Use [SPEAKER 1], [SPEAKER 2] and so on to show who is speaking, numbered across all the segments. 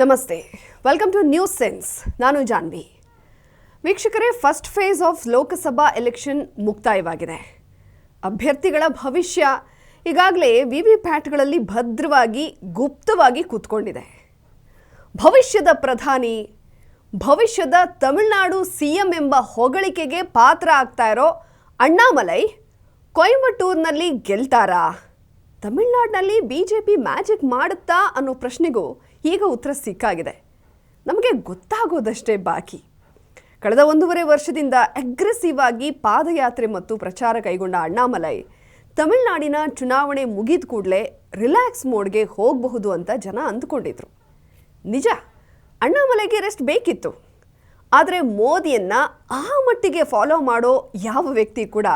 [SPEAKER 1] ನಮಸ್ತೆ. Welcome two news sense ನಾನು ಜಾನ್ವಿ. ವೀಕ್ಷಕರೇ first phase of Lok Sabha election ಮುಕ್ತಾಯವಾಗಿದೆ. ಅಭ್ಯರ್ಥಿಗಳ ಭವಿಷ್ಯ ಈಗಾಗಲೇ ವಿ ವಿ ಪ್ಯಾಟ್ಗಳಲ್ಲಿ ಭದ್ರವಾಗಿ, ಗುಪ್ತವಾಗಿ ಕೂತ್ಕೊಂಡಿದೆ. ಭವಿಷ್ಯದ ಪ್ರಧಾನಿ, ಭವಿಷ್ಯದ ತಮಿಳುನಾಡು ಸಿಎಂ ಎಂಬ ಹೊಗಳಿಕೆಗೆ ಪಾತ್ರ ಆಗ್ತಾ ಇರೋ ಅಣ್ಣಾಮಲೈ ಕೊಯಮತ್ತೂರಿನಲ್ಲಿ ಗೆಲ್ತಾರಾ? ತಮಿಳ್ನಾಡಿನಲ್ಲಿ ಬಿ ಜೆ ಪಿ ಮ್ಯಾಜಿಕ್ ಮಾಡುತ್ತಾ ಅನ್ನೋ ಪ್ರಶ್ನೆಗೂ ಈಗ ಉತ್ತರ ಸಿಕ್ಕಾಗಿದೆ. ನಮಗೆ ಗೊತ್ತಾಗೋದಷ್ಟೇ ಬಾಕಿ. ಕಳೆದ ಒಂದೂವರೆ ವರ್ಷದಿಂದ ಅಗ್ರೆಸಿವ್ ಆಗಿ ಪಾದಯಾತ್ರೆ ಮತ್ತು ಪ್ರಚಾರ ಕೈಗೊಂಡ ಅಣ್ಣಾಮಲೈ, ತಮಿಳುನಾಡಿನ ಚುನಾವಣೆ ಮುಗಿದ ಕೂಡಲೇ ರಿಲ್ಯಾಕ್ಸ್ ಮೋಡ್ಗೆ ಹೋಗಬಹುದು ಅಂತ ಜನ ಅಂದ್ಕೊಂಡಿದ್ರು. ನಿಜ, ಅಣ್ಣಾಮಲೈಗೆ ರೆಸ್ಟ್ ಬೇಕಿತ್ತು. ಆದರೆ ಮೋದಿಯನ್ನು ಆ ಮಟ್ಟಿಗೆ ಫಾಲೋ ಮಾಡೋ ಯಾವ ವ್ಯಕ್ತಿ ಕೂಡ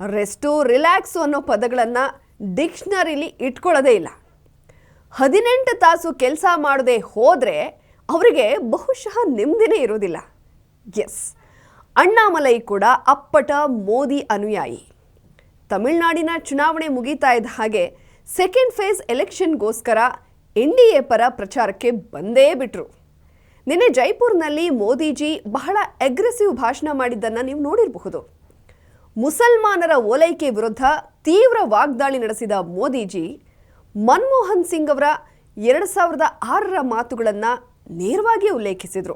[SPEAKER 1] ರೆಸ್ಟು ರಿಲ್ಯಾಕ್ಸು ಅನ್ನೋ ಪದಗಳನ್ನು ಡಿಕ್ಷನರಿಲಿ ಇಟ್ಕೊಳ್ಳೋದೇ ಇಲ್ಲ. ಹದಿನೆಂಟು ತಾಸು ಕೆಲಸ ಮಾಡದೆ ಹೋದರೆ ಅವರಿಗೆ ಬಹುಶಃ ನೆಮ್ಮದಿನೇ ಇರೋದಿಲ್ಲ ಎಸ್ ಅಣ್ಣಾಮಲೈ ಕೂಡ ಅಪ್ಪಟ ಮೋದಿ ಅನುಯಾಯಿ. ತಮಿಳುನಾಡಿನ ಚುನಾವಣೆ ಮುಗೀತಾ ಇದ್ದ ಹಾಗೆ ಸೆಕೆಂಡ್ ಫೇಸ್ ಎಲೆಕ್ಷನ್ಗೋಸ್ಕರ ಎನ್ ಡಿ ಎ ಪರ ಪ್ರಚಾರಕ್ಕೆ ಬಂದೇ ಬಿಟ್ರು. ನಿನ್ನೆ ಜೈಪುರ್ನಲ್ಲಿ ಮೋದಿಜಿ ಬಹಳ ಅಗ್ರೆಸಿವ್ ಭಾಷಣ ಮಾಡಿದ್ದನ್ನು ನೀವು ನೋಡಿರಬಹುದು. ಮುಸಲ್ಮಾನರ ಓಲೈಕೆ ವಿರುದ್ಧ ತೀವ್ರ ವಾಗ್ದಾಳಿ ನಡೆಸಿದ ಮೋದಿಜಿ ಮನಮೋಹನ್ ಸಿಂಗ್ ಅವರ ಎರಡು ಸಾವಿರದ ಆರರ ಮಾತುಗಳನ್ನು ನೇರವಾಗಿ ಉಲ್ಲೇಖಿಸಿದರು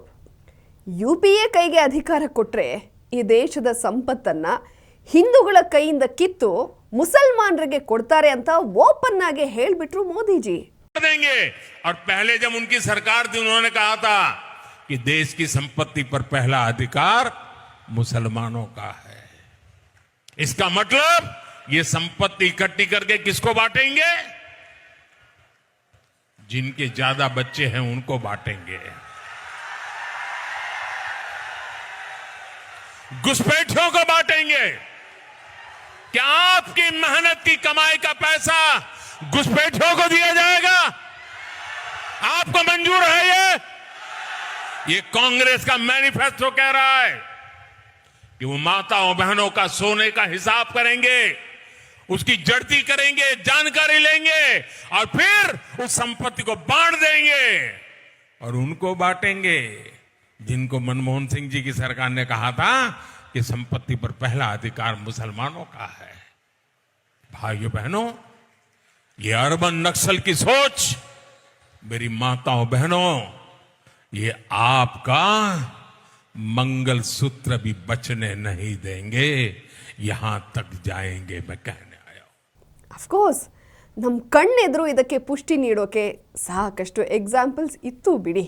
[SPEAKER 1] ಯು ಪಿ ಎ ಕೈಗೆ ಅಧಿಕಾರ ಕೊಟ್ಟರೆ ಈ ದೇಶದ ಸಂಪತ್ತನ್ನು ಹಿಂದೂಗಳ ಕೈಯಿಂದ ಕಿತ್ತು ಮುಸಲ್ಮಾನರಿಗೆ ಕೊಡ್ತಾರೆ ಅಂತ ಓಪನ್ ಆಗಿ ಹೇಳಿಬಿಟ್ರು ಮೋದಿಜಿ
[SPEAKER 2] देंगे और पहले जब उनकी सरकार थी उन्होंने कहा था कि देश की संपत्ति पर पहला अधिकार मुसलमानों का है इसका मतलब ये संपत्ति इकट्ठी करके किसको बांटेंगे जिनके ज़्यादा बच्चे हैं उनको बांटेंगे। घुसपैठियों को बांटेंगे। क्या आपकी मेहनत की कमाई का पैसा घुसपैठियों को दिया जाएगा? आपको मंजूर है ये? ये कांग्रेस का मैनिफेस्टो कह रहा है कि वो माताओं बहनों का सोने का हिसाब करेंगे। उसकी जड़ती करेंगे, जानकारी लेंगे और फिर उस संपत्ति को बांट देंगे और उनको बांटेंगे। जिनको मनमोहन सिंह जी की सरकार ने कहा था कि संपत्ति पर पहला अधिकार मुसलमानों का है। भाइयों बहनों, ये अरबन नक्सल की सोच, मेरी माताओं बहनों, ये आपका मंगल सूत्र भी बचने नहीं देंगे। यहाँ तक जाएँगे, मैं कहने
[SPEAKER 1] ಅಫ್ಕೋರ್ಸ್ ನಮ್ಮ ಕಣ್ಣೆದುರು ಇದಕ್ಕೆ ಪುಷ್ಟಿ ನೀಡೋಕೆ ಸಾಕಷ್ಟು ಎಕ್ಸಾಂಪಲ್ಸ್ ಇತ್ತು ಬಿಡಿ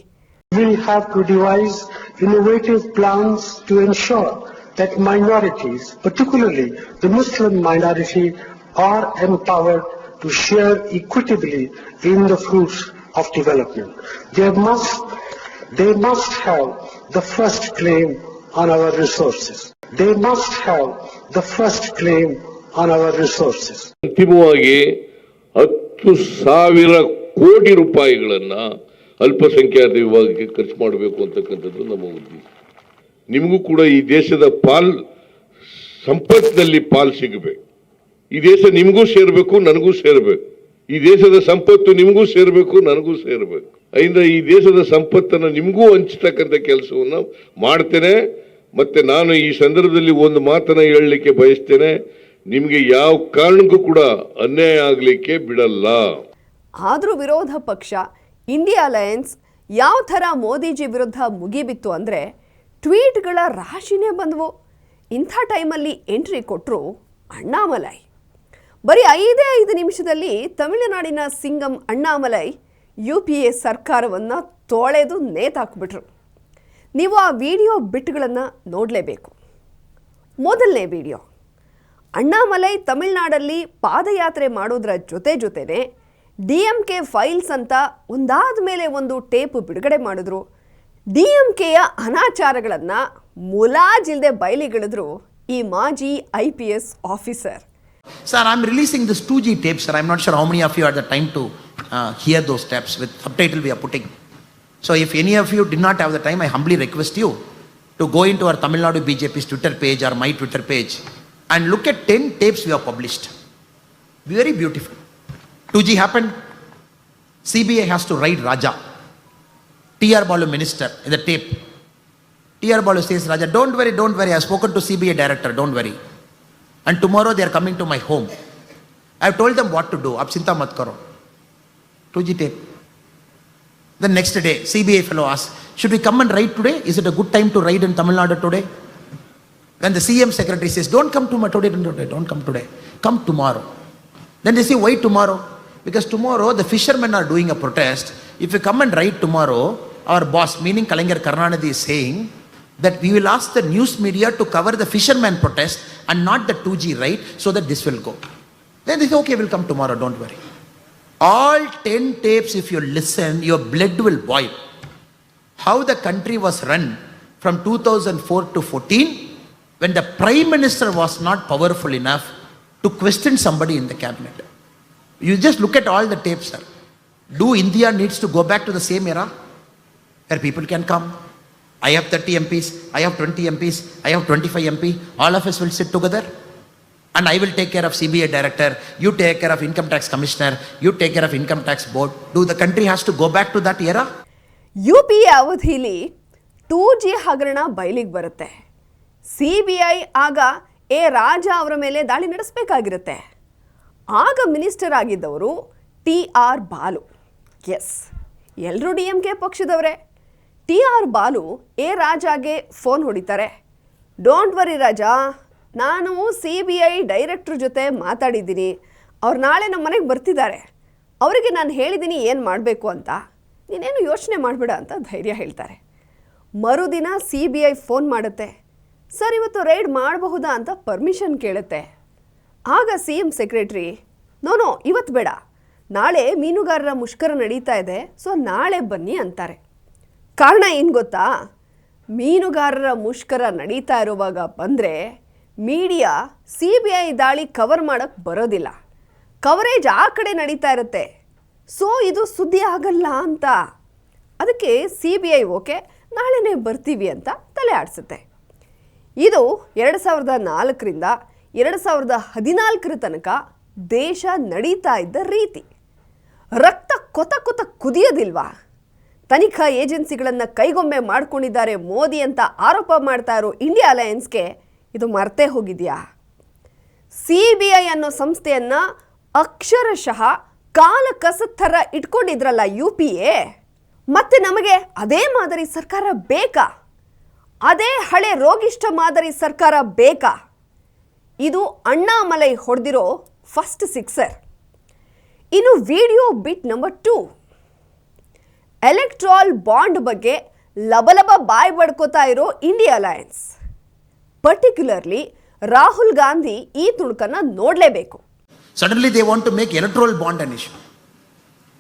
[SPEAKER 3] We have to devise innovative plans to ensure that minorities, particularly the Muslim minority, are empowered to share equitably in the fruits of development. They must, they must have the first claim on our resources. They must have the first claim
[SPEAKER 4] ಅಂತಿಮವಾಗಿ ಹತ್ತು ಸಾವಿರ ಕೋಟಿ ರೂಪಾಯಿಗಳನ್ನ ಅಲ್ಪಸಂಖ್ಯಾತ ವಿಭಾಗಕ್ಕೆ ಖರ್ಚು ಮಾಡಬೇಕು ಅಂತಕ್ಕಂಥದ್ದು ನಮ್ಮ ಉದ್ದೇಶ. ನಿಮಗೂ ಕೂಡ ಈ ದೇಶದ ಪಾಲ್, ಸಂಪತ್ತಿನಲ್ಲಿ ಪಾಲ್ ಸಿಗಬೇಕು. ಈ ದೇಶ ನಿಮಗೂ ಸೇರಬೇಕು, ನನಗೂ ಸೇರಬೇಕು. ಈ ದೇಶದ ಸಂಪತ್ತು ನಿಮಗೂ ಸೇರಬೇಕು, ನನಗೂ ಸೇರಬೇಕು. ಅದರಿಂದ ಈ ದೇಶದ ಸಂಪತ್ತನ್ನು ನಿಮಗೂ ಹಂಚತಕ್ಕಂಥ ಕೆಲಸವನ್ನ ಮಾಡ್ತೇನೆ. ಮತ್ತೆ ನಾನು ಈ ಸಂದರ್ಭದಲ್ಲಿ ಒಂದು ಮಾತನ್ನ ಹೇಳಲಿಕ್ಕೆ ಬಯಸ್ತೇನೆ. ನಿಮಗೆ ಯಾವ ಕಾರಣಕ್ಕೂ ಕೂಡ ಅನ್ಯಾಯ ಆಗಲಿಕ್ಕೆ ಬಿಡಲ್ಲ.
[SPEAKER 1] ಆದರೂ ವಿರೋಧ ಪಕ್ಷ ಇಂಡಿಯಾ ಅಲಯನ್ಸ್ ಯಾವ ಥರ ಮೋದಿಜಿ ವಿರುದ್ಧ ಮುಗಿಬಿತ್ತು ಅಂದರೆ ಟ್ವೀಟ್ಗಳ ರಾಶಿನೇ ಬಂದವು. ಇಂಥ ಟೈಮಲ್ಲಿ ಎಂಟ್ರಿ ಕೊಟ್ಟರು ಅಣ್ಣಾಮಲೈ. ಬರೀ ಐದೇ ಐದು ನಿಮಿಷದಲ್ಲಿ ತಮಿಳುನಾಡಿನ Singam Annamalai U P A ಸರ್ಕಾರವನ್ನು ತೊಳೆದು ನೇತಾಕ್ಬಿಟ್ರು. ನೀವು ಆ ವಿಡಿಯೋ ಬಿಟ್ಗಳನ್ನು ನೋಡಲೇಬೇಕು. ಮೊದಲನೇ ವಿಡಿಯೋ. ಅಣ್ಣಾಮಲೈ ತಮಿಳ್ನಾಡಲ್ಲಿ ಪಾದಯಾತ್ರೆ ಮಾಡೋದ್ರ ಜೊತೆ ಜೊತೆನೆ ಡಿ ಎಂ ಕೆ ಫೈಲ್ಸ್ ಅಂತ ಒಂದಾದ ಮೇಲೆ ಒಂದು ಟೇಪ್ ಬಿಡುಗಡೆ ಮಾಡಿದ್ರು. ಡಿ ಎಂ ಕೆಯ ಅನಾಚಾರಗಳನ್ನು ಮುಲಾಜಿಲ್ದೆ ಬಯಲಿಗಿಳಿದ್ರು ಈ ಮಾಜಿ I P S officer.
[SPEAKER 5] Sir I am releasing this two G tape sir I not sure how many of you are the time to hear those steps with subtitle we are putting so if any of you did not have the time I humbly request you to go into our Tamil Nadu B J P Twitter page or my Twitter page and look at 10 tapes we have published. Very beautiful. 2G happened. CBI has to write Raja. T.R. Balu minister in the tape. T.R. Balu says, Raja, don't worry, don't worry. I've spoken to CBI director, don't worry. And tomorrow they are coming to my home. I've told them what to do. Ab chinta mat karo. 2G tape. The next day, CBI fellow asks, should we come and ride today? Is it a good time to ride in Tamil Nadu today? When the CM secretary says, don't come to today, don't today, don't come today, come tomorrow. Then they say, why tomorrow? Because tomorrow the fishermen are doing a protest. If you come and write tomorrow, our boss, meaning Kalangar Karnanidhi is saying that we will ask the news media to cover the fishermen protest and not the 2G right so that this will go. Then they say, okay, we'll come tomorrow, don't worry. All 10 tapes, if you listen, your blood will boil. How the country was run from 2004 to 14 when the prime minister was not powerful enough to question somebody in the cabinet. You just look at all the tapes, sir. Do India needs to go back to the same era where people can come? I have 30 MPs, I have 20 MPs, I have 25 MP. All of us will sit together and I will take care of CBA director, you take care of income tax commissioner, you take care of income tax board. Do the country has to go back to that era?
[SPEAKER 1] U P A ಅವಧಿಯಲ್ಲಿ two G ಹಗರಣ ಬಯಲಿಗೆ ಬರುತ್ತೆ C B I ಆಗ A Raja ಅವರ ಮೇಲೆ ದಾಳಿ ನಡೆಸಬೇಕಾಗಿರುತ್ತೆ. ಆಗ ಮಿನಿಸ್ಟರ್ ಆಗಿದ್ದವರು ಟಿ ಆರ್ ಬಾಲು. ಎಸ್ ಎಲ್ಲರೂ ಡಿ ಎಂ ಕೆ ಪಕ್ಷದವರೇ. ಟಿ ಆರ್ ಬಾಲು ಎ ರಾಜಾಗೆ ಫೋನ್ ಹೊಡಿತಾರೆ. ಡೋಂಟ್ ವರಿ ರಾಜಾ, ನಾನು ಸಿ ಬಿ ಐ ಡೈರೆಕ್ಟ್ರ್ ಜೊತೆ ಮಾತಾಡಿದ್ದೀನಿ. ಅವ್ರು ನಾಳೆ ನಮ್ಮ ಮನೆಗೆ ಬರ್ತಿದ್ದಾರೆ. ಅವರಿಗೆ ನಾನು ಹೇಳಿದ್ದೀನಿ ಏನು ಮಾಡಬೇಕು ಅಂತ. ನೀನೇನು ಯೋಚನೆ ಮಾಡಬೇಡ ಅಂತ ಧೈರ್ಯ ಹೇಳ್ತಾರೆ. ಮರುದಿನ ಸಿ ಬಿ ಐ ಫೋನ್ ಮಾಡುತ್ತೆ. ಸರ್, ಇವತ್ತು ರೈಡ್ ಮಾಡಬಹುದಾ ಅಂತ ಪರ್ಮಿಷನ್ ಕೇಳುತ್ತೆ. ಆಗ C M secretary no no ಇವತ್ತು ಬೇಡ. ನಾಳೆ ಮೀನುಗಾರರ ಮುಷ್ಕರ ನಡೀತಾ ಇದೆ, ಸೊ ನಾಳೆ ಬನ್ನಿ ಅಂತಾರೆ. ಕಾರಣ ಏನು ಗೊತ್ತಾ? ಮೀನುಗಾರರ ಮುಷ್ಕರ ನಡೀತಾ ಇರುವಾಗ ಬಂದರೆ ಮೀಡಿಯಾ ಸಿ ಬಿ ಐ ದಾಳಿ ಕವರ್ ಮಾಡೋಕ್ಕೆ ಬರೋದಿಲ್ಲ. ಕವರೇಜ್ ಆ ಕಡೆ ನಡೀತಾ ಇರುತ್ತೆ. ಸೊ ಇದು ಸುದ್ದಿ ಆಗಲ್ಲ ಅಂತ. ಅದಕ್ಕೆ ಸಿ ಬಿ ಐ ಓಕೆ, ನಾಳೆನೇ ಬರ್ತೀವಿ ಅಂತ ತಲೆ ಆಡಿಸುತ್ತೆ. ಇದು ಎರಡು ಸಾವಿರದ ನಾಲ್ಕರಿಂದ ಎರಡು ಸಾವಿರದ ಹದಿನಾಲ್ಕರ ತನಕ ದೇಶ ನಡೀತಾ ಇದ್ದ ರೀತಿ. ರಕ್ತ ಕೊತ ಕೊತ ಕುದಿಯೋದಿಲ್ವಾ? ತನಿಖಾ ಏಜೆನ್ಸಿಗಳನ್ನು ಕೈಗೊಂಬೆ ಮಾಡ್ಕೊಂಡಿದ್ದಾರೆ ಮೋದಿ ಅಂತ ಆರೋಪ ಮಾಡ್ತಾ ಇರೋ ಇಂಡಿಯಾ ಅಲಯನ್ಸ್ಗೆ ಇದು ಮರ್ತೇ ಹೋಗಿದೆಯಾ? ಸಿ ಬಿ ಐ ಅನ್ನೋ ಸಂಸ್ಥೆಯನ್ನು ಅಕ್ಷರಶಃ ಕಾಲ ಕಸದ ಥರ ಇಟ್ಕೊಂಡಿದ್ರಲ್ಲ ಯು ಪಿ ಎ? ಮತ್ತೆ ನಮಗೆ ಅದೇ ಮಾದರಿ ಸರ್ಕಾರ ಬೇಕಾ? ಅದೇ ಹಳೆ ರೋಗಿಷ್ಠ ಮಾದರಿ ಸರ್ಕಾರ ಬೇಕಾ? ಇದು ಅಣ್ಣಾಮಲೈ ಹೊಡೆದಿರೋ ಫಸ್ಟ್ ಸಿಕ್ಸರ್. ಇನ್ನು video bit number two. Electoral bond ಬಗ್ಗೆ ಲಬಲಬ ಬಾಯ್ ಬಡ್ಕೋತಾ ಇರೋ India alliance. Particularly Rahul Gandhi ಈ ತುಣುಕನ್ನ ನೋಡಲೇಬೇಕು.
[SPEAKER 5] Suddenly they want to make electoral bond electoral bond an issue.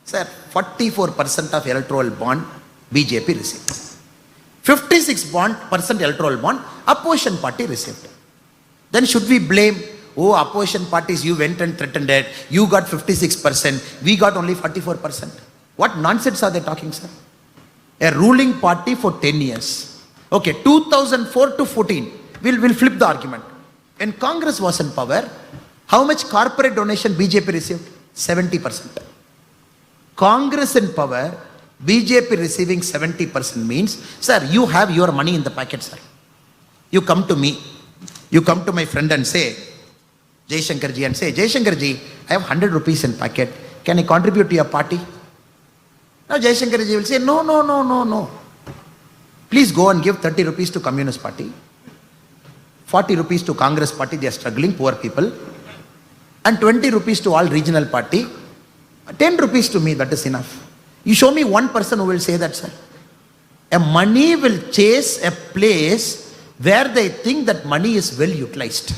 [SPEAKER 5] Sir, 44% of electoral bond BJP received. 56 bond percent electoral bond opposition party received. Then should we blame, oh opposition parties you went and threatened it, you got 56%, we got only 44%. What nonsense are they talking, sir? A ruling party for 10 years. Okay, 2004 to 14, we'll, we'll flip the argument. When Congress was in power, how much corporate donation BJP received? 70%. Congress in power, BJP receiving 70% means, sir, you have your money in the packet, sir. You come to me, you come to my friend and say, Jay Shankarji, and say, Jay Shankarji, I have 100 rupees in packet. Can I contribute to your party? Now Jay Shankarji will say, no, no, no, no, no. Please go and give 30 rupees to Communist Party. 40 rupees to Congress Party, they are struggling, poor people. And 20 rupees to all regional party. 10 rupees to me, that is enough. You show me one person who will say that, sir. A money will chase a place where they think that money is well utilized.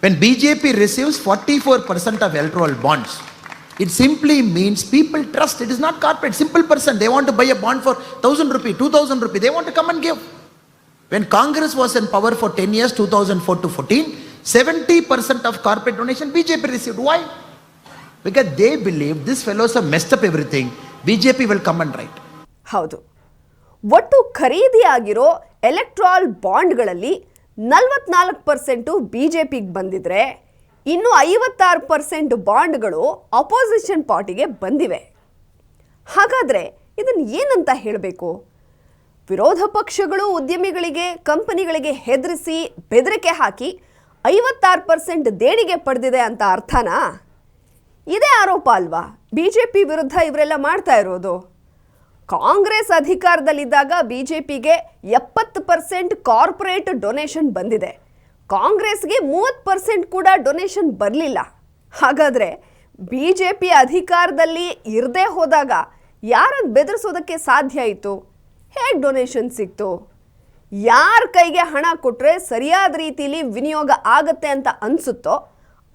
[SPEAKER 5] When BJP receives 44% of electoral bonds, it simply means people trust. It is not corporate. Simple person. They want to buy a bond for 1000 rupee, 2000 rupee. They want to come and give. When Congress was in power for 10 years, 2004 to 14, 70% of corporate donation BJP received. Why? Because this fellows uh fellows have messed up everything. BJP will come and right
[SPEAKER 1] ಹೌದು. ಒಟ್ಟು ಖರೀದಿ ಆಗಿರೋ electoral ಬಾಂಡ್ಗಳಲ್ಲಿ ನಲವತ್ನಾಲ್ಕು percent B J ಪಿಗೆ ಬಂದಿದ್ರೆ ಇನ್ನು ಐವತ್ತಾರು percent ಬಾಂಡ್ಗಳು ಅಪೋಸಿಷನ್ ಪಾರ್ಟಿಗೆ ಬಂದಿವೆ. ಹಾಗಾದರೆ ಇದನ್ನು ಏನಂತ ಹೇಳಬೇಕು? ವಿರೋಧ ಪಕ್ಷಗಳು ಉದ್ಯಮಿಗಳಿಗೆ, ಕಂಪನಿಗಳಿಗೆ ಹೆದರಿಸಿ ಬೆದರಿಕೆ ಹಾಕಿ ಐವತ್ತಾರು ಪರ್ಸೆಂಟ್ ದೇಣಿಗೆ ಪಡೆದಿದೆ ಅಂತ ಅರ್ಥನಾ? ಇದೇ ಆರೋಪ ಅಲ್ವಾ? ಬಿ ಜೆ ಪಿ ವಿರುದ್ಧ ಇವರೆಲ್ಲ ಮಾಡ್ತಾ ಇರೋದು. ಕಾಂಗ್ರೆಸ್ ಅಧಿಕಾರದಲ್ಲಿದ್ದಾಗ ಬಿ ಜೆ ಪಿಗೆ ಎಪ್ಪತ್ತು ಪರ್ಸೆಂಟ್ ಕಾರ್ಪೊರೇಟ್ ಡೊನೇಷನ್ ಬಂದಿದೆ. ಕಾಂಗ್ರೆಸ್ಗೆ ಮೂವತ್ತು ಪರ್ಸೆಂಟ್ ಕೂಡ ಡೊನೇಷನ್ ಬರಲಿಲ್ಲ. ಹಾಗಾದರೆ ಬಿ ಜೆ ಪಿ ಅಧಿಕಾರದಲ್ಲಿ ಇರದೇ ಹೋದಾಗ ಯಾರನ್ನು ಬೆದರಿಸೋದಕ್ಕೆ ಸಾಧ್ಯ ಆಯಿತು? ಹೇಗೆ ಡೊನೇಷನ್ ಸಿಕ್ತು? ಯಾರ ಕೈಗೆ ಹಣ ಕೊಟ್ಟರೆ ಸರಿಯಾದ ರೀತಿಯಲ್ಲಿ ವಿನಿಯೋಗ ಆಗತ್ತೆ ಅಂತ ಅನಿಸುತ್ತೋ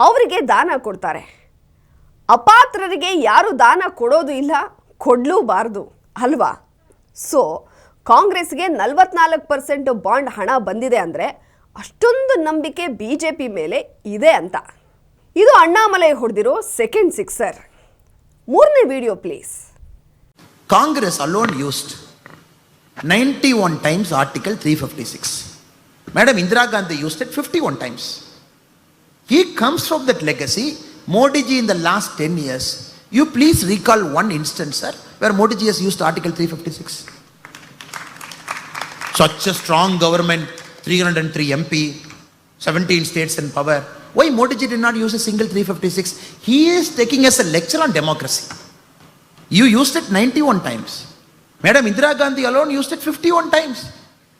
[SPEAKER 1] ಅವರಿಗೆ ದಾನ ಕೊಡ್ತಾರೆ. ಅಪಾತ್ರರಿಗೆ ಯಾರು ದಾನ ಕೊಡೋದು ಇಲ್ಲ, ಕೊಡಲೂಬಾರ್ದು, ಅಲ್ವಾ ಸೊ ಕಾಂಗ್ರೆಸ್ಗೆ ನಲವತ್ನಾಲ್ಕು ಪರ್ಸೆಂಟ್ ಬಾಂಡ್ ಹಣ ಬಂದಿದೆ ಅಂದರೆ ಅಷ್ಟೊಂದು ನಂಬಿಕೆ ಬಿ ಜೆ ಪಿ ಮೇಲೆ ಇದೆ ಅಂತ ಇದು ಅಣ್ಣಾಮಲೈ ಹೊಡೆದಿರೋ ಸೆಕೆಂಡ್ ಸಿಕ್ಸರ್ ಮೂರನೇ video please
[SPEAKER 5] used ninety one 91 three fifty 356. Madam, Indira Gandhi used it 51 times. He comes comes from that Modi ji in the last 10 years, you please recall one instance, sir, where Modi ji has used Article 356. Such a strong government, 303 MP, 17 states in power. Why Modi ji did not use a single 356? He is taking us a lecture on democracy. You used it 91 times. Madam Indira Gandhi alone used it 51 times.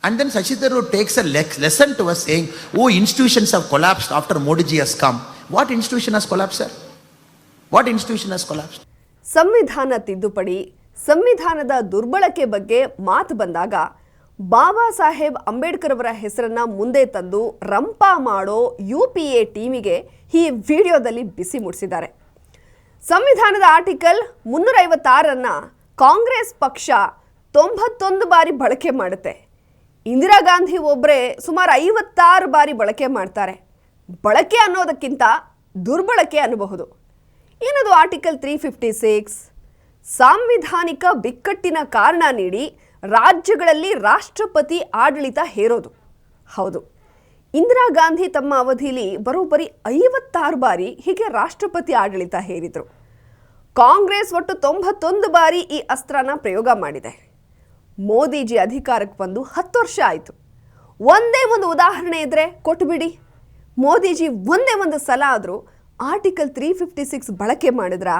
[SPEAKER 5] And then Tharoor takes a le- lesson to us saying, oh, institutions have collapsed after Modi ji has come. What institution as collapsed, sir what institution has collapse
[SPEAKER 1] ಸಂವಿಧಾನ ತಿದ್ದುಪಡಿ ಸಂವಿಧಾನದ ದುರ್ಬಳಕೆ ಬಗ್ಗೆ ಮಾತು ಬಂದಾಗ ಬಾಬಾ ಸಾಹೇಬ್ ಅಂಬೇಡ್ಕರ್ ಅವರ ಹೆಸರನ್ನ ಮುಂದೆ ತಂದು ರಂಪ ಮಾಡೋ ಯು ಪಿ ಎ ಟೀಮಿಗೆ ಈ ವಿಡಿಯೋದಲ್ಲಿ ಬಿಸಿ ಮುಡಿಸಿದ್ದಾರೆ. ಸಂವಿಧಾನದ ಆರ್ಟಿಕಲ್ ಮುನ್ನೂರೈವತ್ತಾರನ್ನು ಕಾಂಗ್ರೆಸ್ ಪಕ್ಷ ತೊಂಬತ್ತೊಂದು ಬಾರಿ ಬಳಕೆ ಮಾಡುತ್ತೆ. ಇಂದಿರಾ ಗಾಂಧಿ ಒಬ್ಬರೇ ಸುಮಾರು ಐವತ್ತಾರು ಬಾರಿ ಬಳಕೆ ಮಾಡ್ತಾರೆ. ಬಳಕೆ ಅನ್ನೋದಕ್ಕಿಂತ ದುರ್ಬಳಕೆ ಅನ್ನಬಹುದು. ಏನದು ಆರ್ಟಿಕಲ್ ತ್ರೀ ಫಿಫ್ಟಿ ಸಿಕ್ಸ್ ಸಾಂವಿಧಾನಿಕ ಬಿಕ್ಕಟ್ಟಿನ ಕಾರಣ ನೀಡಿ ರಾಜ್ಯಗಳಲ್ಲಿ ರಾಷ್ಟ್ರಪತಿ ಆಡಳಿತ ಹೇರೋದು. ಹೌದು. ಇಂದಿರಾ ಗಾಂಧಿ ತಮ್ಮ ಅವಧಿಯಲ್ಲಿ ಬರೋಬ್ಬರಿ ಐವತ್ತಾರು ಬಾರಿ ಹೀಗೆ ರಾಷ್ಟ್ರಪತಿ ಆಡಳಿತ ಹೇರಿದರು. ಕಾಂಗ್ರೆಸ್ ಒಟ್ಟು ತೊಂಬತ್ತೊಂದು ಬಾರಿ ಈ ಅಸ್ತ್ರನ ಪ್ರಯೋಗ ಮಾಡಿದೆ. ಮೋದಿಜಿ ಅಧಿಕಾರಕ್ಕೆ ಬಂದು ಹತ್ತು ವರ್ಷ ಆಯಿತು. ಒಂದೇ ಒಂದು ಉದಾಹರಣೆ ಇದ್ದರೆ ಕೊಟ್ಬಿಡಿ. ಮೋದಿಜಿ ಒಂದೇ ಒಂದು ಸಲ ಆದರೂ ಆರ್ಟಿಕಲ್ ತ್ರೀ ಫಿಫ್ಟಿ ಸಿಕ್ಸ್ ಬಳಕೆ ಮಾಡಿದ್ರಾ?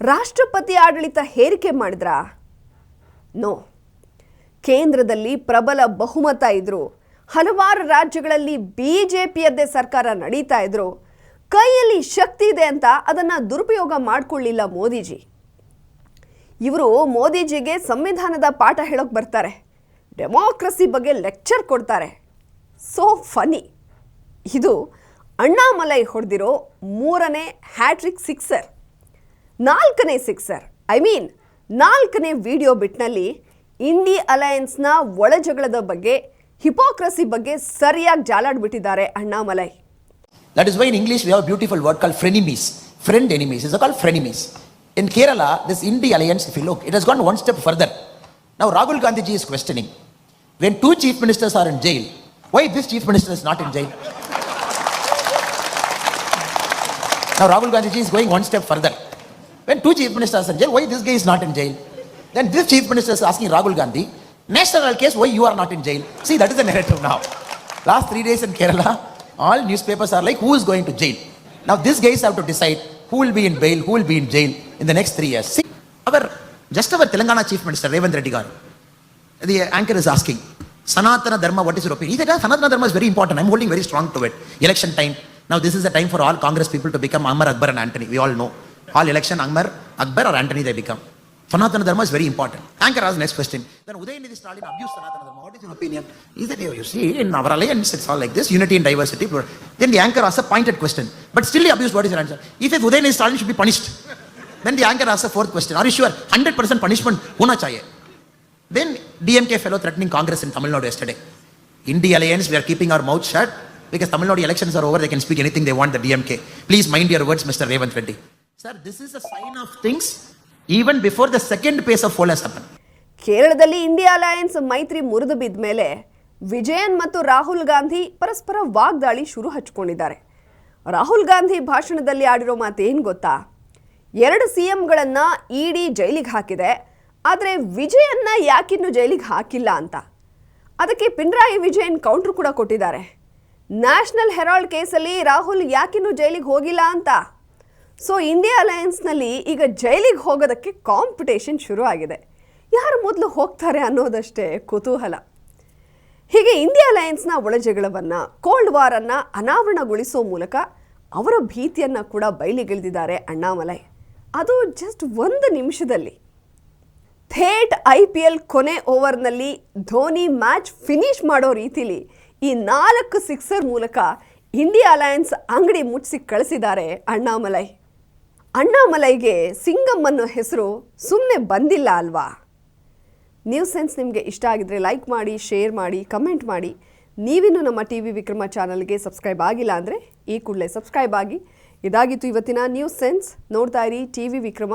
[SPEAKER 1] ರಾಷ್ಟ್ರಪತಿ ಆಡಳಿತ ಹೇರಿಕೆ ಮಾಡಿದ್ರಾ? ನೋ. ಕೇಂದ್ರದಲ್ಲಿ ಪ್ರಬಲ ಬಹುಮತ ಇದ್ರು, ಹಲವಾರು ರಾಜ್ಯಗಳಲ್ಲಿ ಬಿ ಜೆ ಪಿಯದ್ದೇ ಸರ್ಕಾರ ನಡೀತಾ ಇದ್ರು, ಕೈಯಲ್ಲಿ ಶಕ್ತಿ ಇದೆ ಅಂತ ಅದನ್ನು ದುರುಪಯೋಗ ಮಾಡಿಕೊಳ್ಳಿಲ್ಲ ಮೋದಿಜಿ. ಇವರು ಮೋದಿಜಿಗೆ ಸಂವಿಧಾನದ ಪಾಠ ಹೇಳೋಕೆ ಬರ್ತಾರೆ. ಡೆಮೋಕ್ರಸಿ ಬಗ್ಗೆ ಲೆಕ್ಚರ್ ಕೊಡ್ತಾರೆ. ಸೋ ಫನಿ ಇದು ಅಣ್ಣಾಮಲೈ ಹೊಡೆದಿರೋ ಮೂರನೇ ಹ್ಯಾಟ್ರಿಕ್ ಸಿಕ್ಸರ್ ನಾಲ್ಕನೇ ಸಿಕ್ಸರ್ ಐ ಮೀನ್ ನಾಲ್ಕನೇ ವಿಡಿಯೋ ಬಿಟ್ನಲ್ಲಿ ಇಂಡಿ ಅಲಯನ್ಸ್ನ ಒಳಜಗಳದ ಬಗ್ಗೆ ಹಿಪೋಕ್ರಸಿ ಬಗ್ಗೆ ಸರಿಯಾಗಿ ಜಾಲಾಡ್ಬಿಟ್ಟಿದ್ದಾರೆ Annamalai
[SPEAKER 5] that is why in English we have a beautiful word called frenemies. Friend enemies. Frenemies called frenemies. In Kerala, this Indi alliance, if you look, it has gone one step further. Now Rahul Gandhi ji is questioning. When two chief ministers are in jail, why this chief minister is not in jail? Now Rahul Gandhi is going one step further. When two chief ministers are in jail, why this guy is not in jail? Then this chief minister is asking Rahul Gandhi, national case, why you are not in jail? See, that is the narrative now. Last three days in Kerala, all newspapers are like, who is going to jail? Now these guys have to decide who will be in bail, who will be in jail in the next three years. See, our, just our Telangana chief minister, Revant Reddy garu, the anchor is asking, Sanatana Dharma, what is your opinion? He said, "Ah, Sanatana Dharma is very important. I'm holding very strong to it. Election time. Now, this is the time for all Congress people to become Amar, Akbar, and Antony. We all know. All election, Amar, Akbar, or Antony they become. Sanatana Dharma is very important. Anchor asks next question. Then Udayanidhi Stalin abused Sanatana Dharma. What is your opinion? He said, "You- see, in our alliance, it's all like this unity and diversity. Then the anchor asks a pointed question. But still he abused. What is your answer? He says, Udayanidhi Stalin should be punished. Then the anchor asks a fourth question. Are you sure? 100% punishment. Then DMK fellow threatening Congress in Tamil Nadu yesterday. India alliance, we are keeping our mouth shut because Tamil Nadu elections are over. They can speak anything they want. The DMK. Please mind your words, Mr. Revant Reddy. Sir, this is a sign of things even before the second phase of poll has happened.
[SPEAKER 1] ಕೇರಳದಲ್ಲಿ India alliance ಮೈತ್ರಿ ಮುರಿದು ಬಿದ್ದ ಮೇಲೆ ವಿಜಯನ್ ಮತ್ತು ರಾಹುಲ್ ಗಾಂಧಿ ಪರಸ್ಪರ ವಾಗ್ದಾಳಿ ಶುರು ಹಚ್ಕೊಂಡಿದ್ದಾರೆ ರಾಹುಲ್ ಗಾಂಧಿ ಭಾಷಣದಲ್ಲಿ ಆಡಿರೋ ಮಾತೇನು ಗೊತ್ತಾ ಎರಡು ಸಿ ಎಂಗಳನ್ನು ಇಡಿ ಜೈಲಿಗೆ ಹಾಕಿದೆ ಆದರೆ ವಿಜಯನ್ನ ಯಾಕಿನ್ನು ಜೈಲಿಗೆ ಹಾಕಿಲ್ಲ ಅಂತ? ಅದಕ್ಕೆ ಪಿನರಾಯಿ ವಿಜಯನ್ ಕೌಂಟ್ರ್ ಕೂಡ ಕೊಟ್ಟಿದ್ದಾರೆ. ನ್ಯಾಷನಲ್ ಹೆರಾಲ್ಡ್ ಕೇಸಲ್ಲಿ ರಾಹುಲ್ ಯಾಕಿನ್ನೂ ಜೈಲಿಗೆ ಹೋಗಿಲ್ಲ ಅಂತ? ಸೊ ಇಂಡಿಯಾ ಅಲಯನ್ಸ್ನಲ್ಲಿ ಈಗ ಜೈಲಿಗೆ ಹೋಗೋದಕ್ಕೆ ಕಾಂಪಿಟೇಷನ್ ಶುರು ಆಗಿದೆ. ಯಾರು ಮೊದಲು ಹೋಗ್ತಾರೆ ಅನ್ನೋದಷ್ಟೇ ಕುತೂಹಲ. ಹೀಗೆ ಇಂಡಿಯಾ ಅಲಯನ್ಸ್ನ ಒಳಜಗಳವನ್ನು ಕೋಲ್ಡ್ ವಾರನ್ನು ಅನಾವರಣಗೊಳಿಸೋ ಮೂಲಕ ಅವರ ಭೀತಿಯನ್ನು ಕೂಡ ಬಯಲಿಗೆಳೆದಿದ್ದಾರೆ ಅಣ್ಣಾಮಲೈ. ಅದು ಜಸ್ಟ್ ಒಂದು ನಿಮಿಷದಲ್ಲಿ. ಥೇಟ್ ಐ ಪಿ ಎಲ್ ಕೊನೆ ಓವರ್ನಲ್ಲಿ ಧೋನಿ ಮ್ಯಾಚ್ ಫಿನಿಶ್ ಮಾಡೋ ರೀತಿಲಿ ಈ ನಾಲ್ಕು ಸಿಕ್ಸರ್ ಮೂಲಕ ಇಂಡಿಯಾ ಅಲಯನ್ಸ್ ಅಂಗಡಿ ಮುಚ್ಚಿ ಕಳಿಸಿದ್ದಾರೆ ಅಣ್ಣಾಮಲೈ. ಅಣ್ಣಾಮಲೈಗೆ ಸಿಂಗಮ್ ಅನ್ನೋ ಹೆಸರು ಸುಮ್ಮನೆ ಬಂದಿಲ್ಲ ಅಲ್ವಾ? ನ್ಯೂ ಸೆನ್ಸ್ ನಿಮಗೆ ಇಷ್ಟ ಆಗಿದ್ರೆ ಲೈಕ್ ಮಾಡಿ, ಶೇರ್ ಮಾಡಿ, ಕಮೆಂಟ್ ಮಾಡಿ. ನೀವಿನ್ನೂ ನಮ್ಮ ಟಿ ವಿ ವಿಕ್ರಮ ಚಾನಲ್ಗೆ ಸಬ್ಸ್ಕ್ರೈಬ್ ಆಗಿಲ್ಲ ಅಂದರೆ ಈ ಕೂಡಲೇ ಸಬ್ಸ್ಕ್ರೈಬ್ ಆಗಿ. ಇದಾಗಿತ್ತು ಇವತ್ತಿನ ನ್ಯೂಸ್ ಸೆನ್ಸ್. ನೋಡ್ತಾ ಇರಿ ಟಿ ವಿ ವಿಕ್ರಮ.